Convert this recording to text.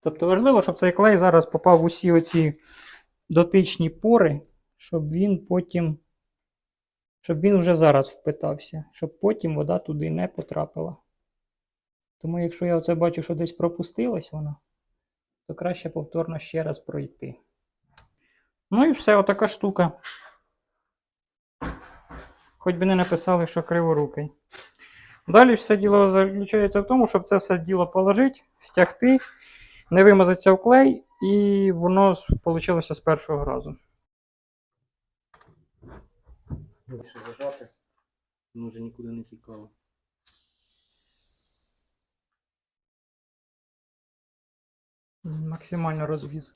Тобто важливо, щоб цей клей зараз попав в усі оці дотичні пори, щоб він потім. Щоб він вже зараз впитався, щоб потім вода туди не потрапила. Тому якщо я оце бачу, що десь пропустилась вона, то краще повторно ще раз пройти. Ну і все, отака штука. Хоч би не написали, що криворукий. Далі все діло заключається в тому, щоб це все діло положити, стягти, не вимазаться в клей, і воно вийшло з першого разу. Більше зажати. Воно вже нікуди не тікало. Максимально розвіз.